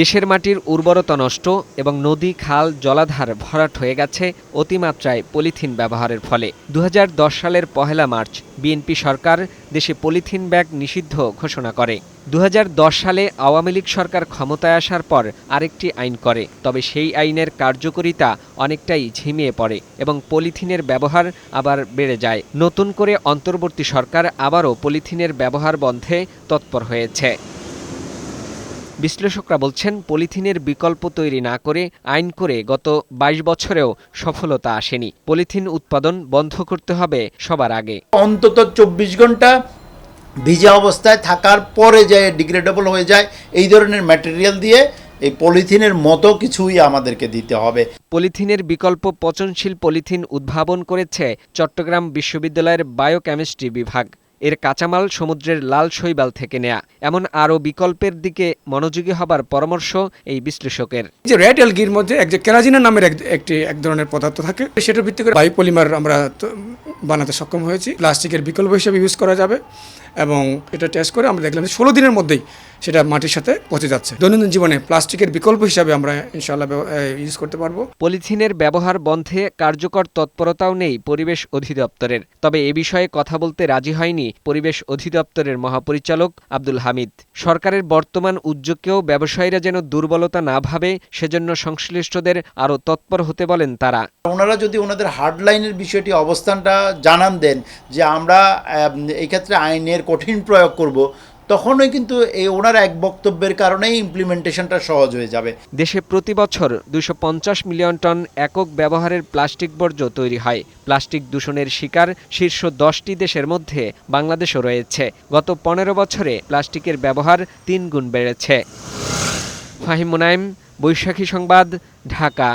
দেশের মাটির উর্বরতা নষ্ট এবং নদী, খাল, জলাধার ভরাট হয়ে গেছে অতিমাত্রায় পলিথিন ব্যবহারের ফলে। দুহাজার দশ সালের পহেলা মার্চ বিএনপি সরকার দেশে পলিথিন ব্যাগ নিষিদ্ধ ঘোষণা করে। দুহাজার দশ সালে আওয়ামী লীগ সরকার ক্ষমতায় আসার পর আরেকটি আইন করে, তবে সেই আইনের কার্যকারিতা অনেকটাই ঝিমিয়ে পড়ে এবং পলিথিনের ব্যবহার আবার বেড়ে যায়। নতুন করে অন্তর্বর্তী সরকার আবারও পলিথিনের ব্যবহার বন্ধে তৎপর হয়েছে। বিশ্লেষকরা বলছেন পলিথিনের বিকল্প তৈরি না করে আইন করে গত ২২ বছরেও সফলতা আসেনি। পলিথিন উৎপাদন বন্ধ করতে হবে সবার আগে। অন্তত চব্বিশ ঘণ্টা ভিজা অবস্থায় থাকার পরে যে ডিগ্রেডেবল হয়ে যায় এই ধরনের ম্যাটেরিয়াল দিয়ে এই পলিথিনের মতো কিছুই আমাদেরকে দিতে হবে। পলিথিনের বিকল্প পচনশীল পলিথিন উদ্ভাবন করেছে চট্টগ্রাম বিশ্ববিদ্যালয়ের বায়োকেমিস্ট্রি বিভাগ। এর কাঁচামাল সমুদ্রের লাল শৈবাল থেকে নেয়া। এমন আরও বিকল্পের দিকে মনোযোগী হবার পরামর্শ এই বিশ্লেষকের। যে রেড অ্যালগির মধ্যে এক যে কেরাজিনা নামের এক একটি, এক ধরনের পদার্থ থাকে, সেটার ভিত্তি করে বায়োপলিমার আমরা বানাতে সক্ষম হয়েছি। প্লাস্টিকের বিকল্প হিসেবে ইউজ করা যাবে এবং এটা টেস্ট করে আমরা দেখলাম যে ষোলো দিনের মধ্যেই সেটা মাটির সাথে পচে যাচ্ছে। দৈনন্দিন জীবনে প্লাস্টিকের বিকল্প হিসাবে আমরা ইনশাআল্লাহ ইউজ করতে পারব। পলিথিনের ব্যবহার বন্ধে কার্যকর তৎপরতাও নেই পরিবেশ অধিদপ্তরের। তবে এ বিষয়ে কথা বলতে রাজি হয়নি পরিবেশ অধিদপ্তরের মহাপরিচালক আব্দুল হামিদ। সরকারের বর্তমান উদ্যোগকেও ব্যবসায়ীরা যেন দুর্বলতা না ভাবে সেজন্য সংশ্লিষ্টদের আরও তৎপর হতে বলেন তারা। ওনারা যদি ওনাদের হার্ডলাইনের বিষয়টি অবস্থানটা জানান দেন যে আমরা আম, এই ক্ষেত্রে আইনের কঠিন প্রয়োগ করব তখনই কিন্তু এই ওনার এক বক্তব্যের কারণেই ইমপ্লিমেন্টেশনটা সহজ হয়ে যাবে। দেশে প্রতি বছর দুশো মিলিয়ন টন একক ব্যবহারের প্লাস্টিক বর্জ্য তৈরি হয়। প্লাস্টিক দূষণের শিকার শীর্ষ দশটি দেশের মধ্যে বাংলাদেশও রয়েছে। গত পনেরো বছরে প্লাস্টিকের ব্যবহার তিন গুণ বেড়েছে। ফাহিম মুনাইম বৈশাখী সংবাদ, ঢাকা।